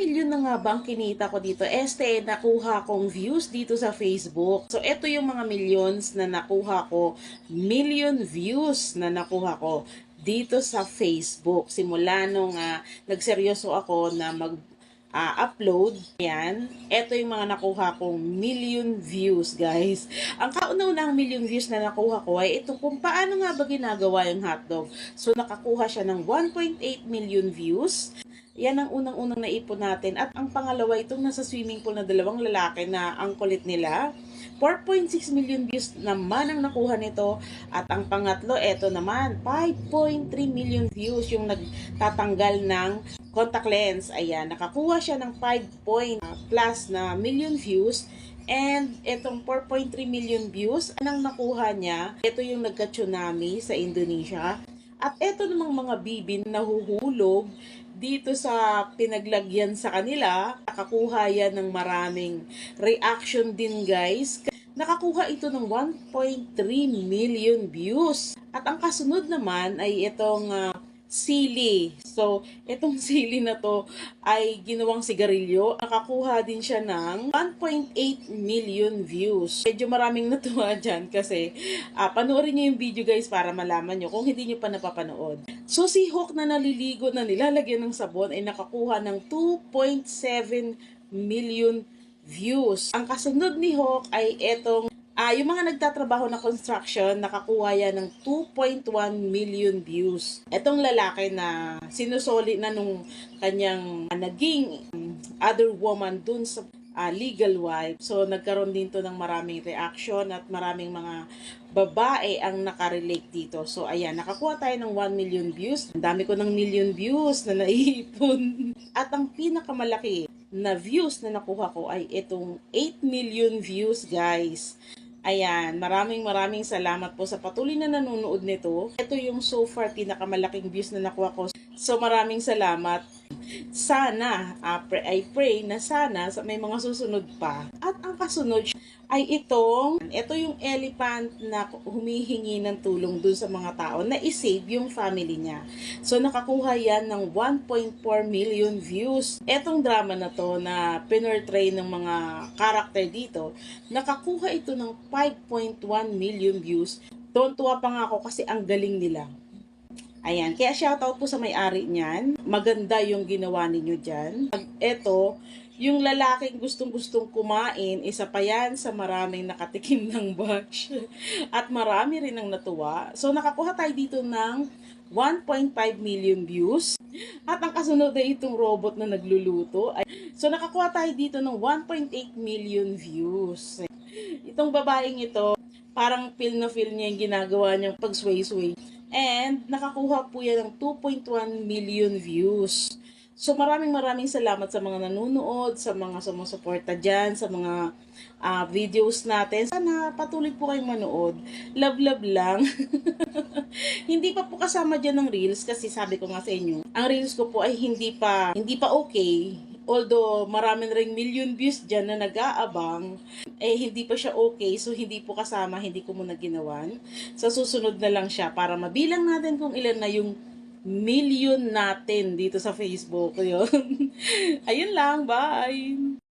milyon na nga ba ang kinita ko dito? Este, nakuha kong views dito sa Facebook. So, ito yung mga millions na nakuha ko. Million views na nakuha ko dito sa Facebook. Simula nung ah, nagseryoso ako na mag ah, upload. Yan. Ito yung mga nakuha kong million views, guys. Ang kauna-unahang million views na nakuha ko ay ito kung paano nga ba ginagawa yung hotdog. So, nakakuha siya ng 1.8 million views. Yan ang unang-unang naipon natin. At ang pangalawa, itong nasa swimming pool na dalawang lalaki na ang kulit nila. 4.6 million views naman ang nakuha nito. At ang pangatlo, eto naman, 5.3 million views yung nagtatanggal ng contact lens. Ayan, nakakuha siya ng 5 point plus na million views. And itong 4.3 million views, anong nakuha niya? Ito yung nagka-tsunami sa Indonesia. At ito namang mga bibin na nahuhulog dito sa pinaglagyan sa kanila. Nakakuha yan ng maraming reaction din guys. Nakakuha ito ng 1.3 million views. At ang kasunod naman ay itong ah, sili. So, itong sili na to ay ginawang sigarilyo. Nakakuha din siya ng 1.8 million views. Medyo maraming natuwa dyan kasi ah, panoorin nyo yung video guys para malaman nyo kung hindi nyo pa napapanood. So, si Hawk na naliligo na nilalagyan ng sabon ay nakakuha ng 2.7 million views. Ang kasunod ni Hawk ay etong Ah, yung mga nagtatrabaho na construction, nakakuha yan ng 2.1 million views. Etong lalaki na sinusoli na nung kanyang ah, naging um, other woman dun sa ah, legal wife. So, nagkaroon din to ng maraming reaction at maraming mga babae ang nakarelate dito. So, ayan, nakakuha tayo ng 1 million views. Ang dami ko ng million views na naiipon. At ang pinakamalaki na views na nakuha ko ay itong 8 million views, guys. Ayan, maraming maraming salamat po sa patuloy na nanonood nito. Ito yung so far pinakamalaking views na nakuha ko. So maraming salamat. Sana, pray- I pray na sana sa may mga susunod pa. At ang kasunod ay itong, ito yung elephant na humihingi ng tulong dun sa mga tao na isave yung family niya. So nakakuha yan ng 1.4 million views. Etong drama na to na pinortray ng mga karakter dito, nakakuha ito ng 5.1 million views. Tuwan-tuwa pa nga ako kasi ang galing nila. Ayan, kaya shoutout po sa may-ari niyan. Maganda yung ginawa ninyo dyan. Ito, yung lalaking gustong-gustong kumain, isa pa yan sa maraming nakatikim ng batch. At marami rin ang natuwa. So, nakakuha tayo dito ng 1.5 million views. At ang kasunod ay itong robot na nagluluto. So, nakakuha tayo dito ng 1.8 million views. Itong babaeng ito, parang feel na feel niya yung ginagawa niyang pag-sway-sway. And nakakuha po yan ng 2.1 million views. So maraming maraming salamat sa mga nanonood, sa mga sumusuporta dyan, sa mga ah, videos natin. Sana patuloy po kayong manood. Love, love lang. hindi pa po kasama dyan ng reels kasi sabi ko nga sa inyo, ang reels ko po ay hindi pa, hindi pa okay. Although marami na ring million views dyan na nag-aabang, eh hindi pa siya okay, so hindi po kasama, hindi ko muna ginawan. Sa susunod na lang siya para mabilang natin kung ilan na yung million natin dito sa Facebook. Yun. Ayun lang, bye!